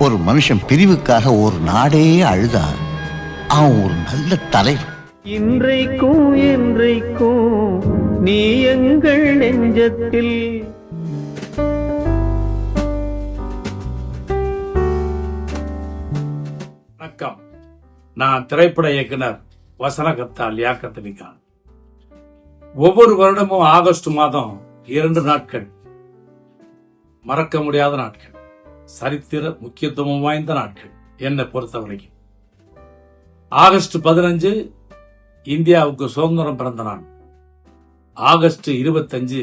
ஒரு மனுஷன் பிரிவுக்காக ஒரு நாடே அழுதா அவன் ஒரு நல்ல தலைவர் இன்றைக்கும் என்றைக்கும் நீ எங்கள் நெஞ்சத்தில். வணக்கம். நான் திரைப்பட இயக்குனர் வசனகர்த்தா லியாக்கத் கான் ஒவ்வொரு வருடமும் ஆகஸ்ட் மாதம் இரண்டு நாட்கள். மறக்க முடியாத நாட்கள். சரித்திர முக்கியத்துவம் வாய்ந்த நாட்கள் என்னை பொறுத்தவரைக்கும் ஆகஸ்ட் பதினஞ்சு இந்தியாவுக்கு சுதந்திரம் பிறந்த நாள். ஆகஸ்ட் இருபத்தஞ்சு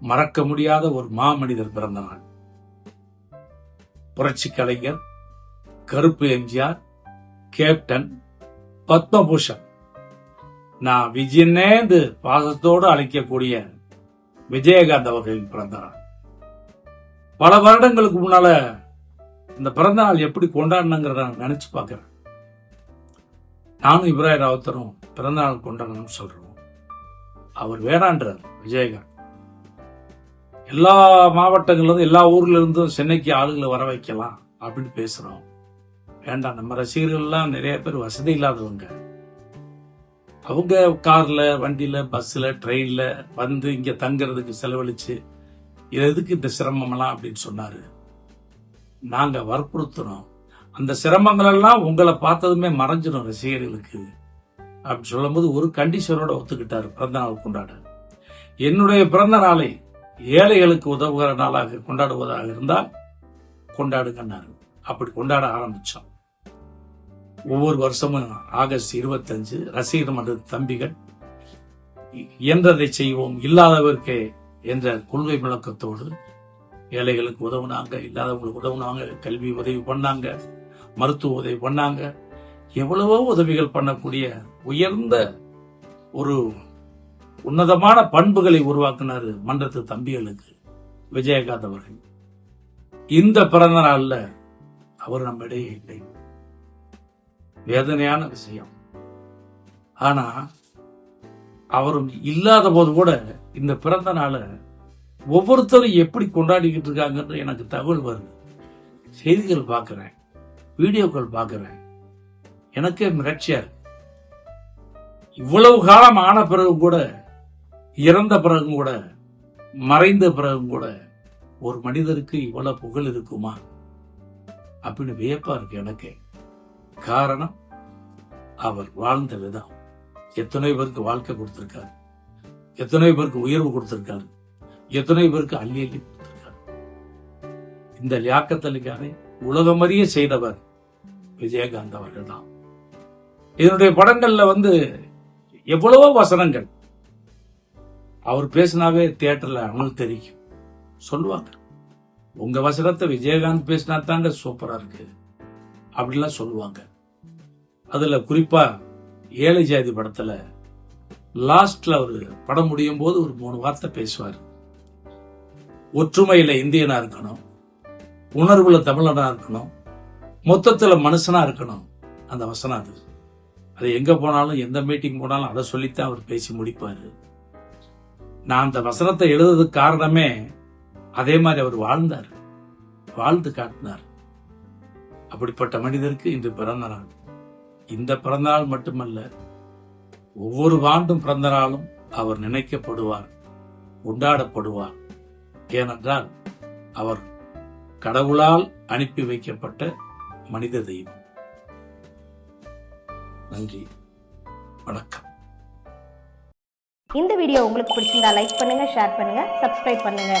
மறக்க முடியாத ஒரு மாமனிதர் பிறந்த நாள். புரட்சி கலைஞர் கருப்பு எம்ஜிஆர் கேப்டன் பத்மபூஷன். நான் விஜயனேந்து பாசத்தோடு அழைக்கக்கூடிய விஜயகாந்த் அவர்களின் பிறந்த நாள். பல வருடங்களுக்கு முன்னால இந்த பிறந்த நாள் எப்படி கொண்டாடணுங்கிறத நான் நினைச்சு பார்க்குறேன். நானும் இப்ராஹிம் ராவுத்தரும் பிறந்த நாள் கொண்டாடணும்னு சொல்றோம். அவர் வேணான்றார் விஜயகாந்த். எல்லா மாவட்டங்கள்லேருந்து எல்லா ஊர்ல இருந்தும் சென்னைக்கு ஆளுங்களை வர வைக்கலாம் அப்படின்னு பேசுறோம். வேண்டாம் நம்ம ரசிகர்கள்லாம் நிறைய பேர் வசதி இல்லாதவங்க. அவங்க கார்ல வண்டியில பஸ்ல ட்ரெயின்ல வந்து இங்க தங்குறதுக்கு செலவழிச்சு இது எதுக்கு இந்த சிரமம்லாம் அப்படின்னு சொன்னாரு? நாங்க வற்புறுத்துறோம். அந்த சிரமங்களெல்லாம் உங்களை பார்த்ததுமே மறைஞ்சிடும் ரசிகர்களுக்கு. அப்படின்னு சொல்லும்போது ஒரு கண்டிஷனோட ஒத்துக்கிட்டாரு பிறந்த நாள் கொண்டாட. என்னுடைய பிறந்த நாளை ஏழைகளுக்கு உதவுகிற நாளாக கொண்டாடுவதாக இருந்தால் கொண்டாடுங்கன்னாரு அப்படி கொண்டாட ஆரம்பிச்சோம். ஒவ்வொரு வருஷமும் ஆகஸ்ட் இருபத்தஞ்சு ரசிகர் மன்ற தம்பிகள் இயன்றதை செய்வோம். இல்லாதவர்க்கே என்ற கொள்கை விளக்கத்தோடு ஏழைகளுக்கு உதவுனாங்க இல்லாதவங்களுக்கு உதவுனாங்க கல்வி உதவி பண்ணாங்க மருத்துவ உதவி பண்ணாங்க. எவ்வளவோ உதவிகள் பண்ணக்கூடிய உயர்ந்த ஒரு உன்னதமான பண்புகளை உருவாக்குனாரு மன்றத்து தம்பிகளுக்கு விஜயகாந்த் அவர்கள். இந்த பிறந்த நாளில் அவர் நம்மிடையே இல்லை. வேதனையான விஷயம். ஆனா அவர் இல்லாத போது கூட இந்த பிறந்த நாளை ஒவ்வொருத்தரும் எப்படி கொண்டாடிக்கிட்டு இருக்காங்கன்னு எனக்கு தகவல் வருது. செய்திகள் பார்க்குறேன். வீடியோக்கள் பார்க்குறேன். எனக்கே மிரட்சியா இருக்கு. இவ்வளவு காலம் ஆன பிறகு கூட இறந்த பிறகும் கூட மறைந்த பிறகும் கூட ஒரு மனிதருக்கு இவ்வளவு புகழ் இருக்குமா? அப்படின்னு வியப்பா இருக்கு எனக்கு. காரணம் அவர் வாழ்ந்த விதம். எத்தனை பேருக்கு வாழ்க்கை கொடுத்திருக்காரு. எத்தனை பேருக்கு உயர்வு கொடுத்திருக்காரு. எத்தனை பேருக்கு அள்ளி அள்ளி கொடுத்திருக்காரு. இந்த லியாக்கத்தலிக்காரை உலகமறிய செய்தவர் விஜயகாந்த் அவர்கள் தான் இதனுடைய படங்கள்ல வந்து எவ்வளவோ வசனங்கள். அவர் பேசினாவே தியேட்டர்ல அமல் தெரியும் சொல்லுவாங்க. உங்க வசனத்தை விஜயகாந்த் பேசினா தாங்க சூப்பரா இருக்கு. அப்படிலாம் சொல்லுவாங்க. அதுல குறிப்பா ஏழை ஜாதி படத்துல லாஸ்ட்ல ஒரு படம் முடியும் போது ஒரு மூணு வார்த்தை பேசுவார். ஒற்றுமையில இந்தியனா இருக்கணும். உணர்வுல தமிழனா இருக்கணும். மொத்தத்துல மனுஷனா இருக்கணும். அந்த வசனம் அது. அது எங்க போனாலும் எந்த மீட்டிங் போனாலும் அதை சொல்லித்தான் அவர் பேசி முடிப்பாரு. நான் அந்த வசனத்தை எழுதுறதுக்கு காரணமே அதே மாதிரி அவர் வாழ்ந்தார். வாழ்ந்து காட்டினார். அப்படிப்பட்ட மனிதருக்கு இன்று பிறந்த நாள். இந்த பிறந்த நாள் மட்டுமல்ல ஒவ்வொரு ஆண்டும் பிறந்த நாளும் அவர் நினைக்கப்படுவார் கொண்டாடப்படுவார். ஏனென்றால் அவர் கடவுளால் அனுப்பி வைக்கப்பட்ட மனித தெய்வம். நன்றி. வணக்கம். இந்த வீடியோ உங்களுக்கு பிடிச்சிருந்தா லைக் பண்ணுங்க ஷேர் பண்ணுங்க சப்ஸ்கிரைப் பண்ணுங்க.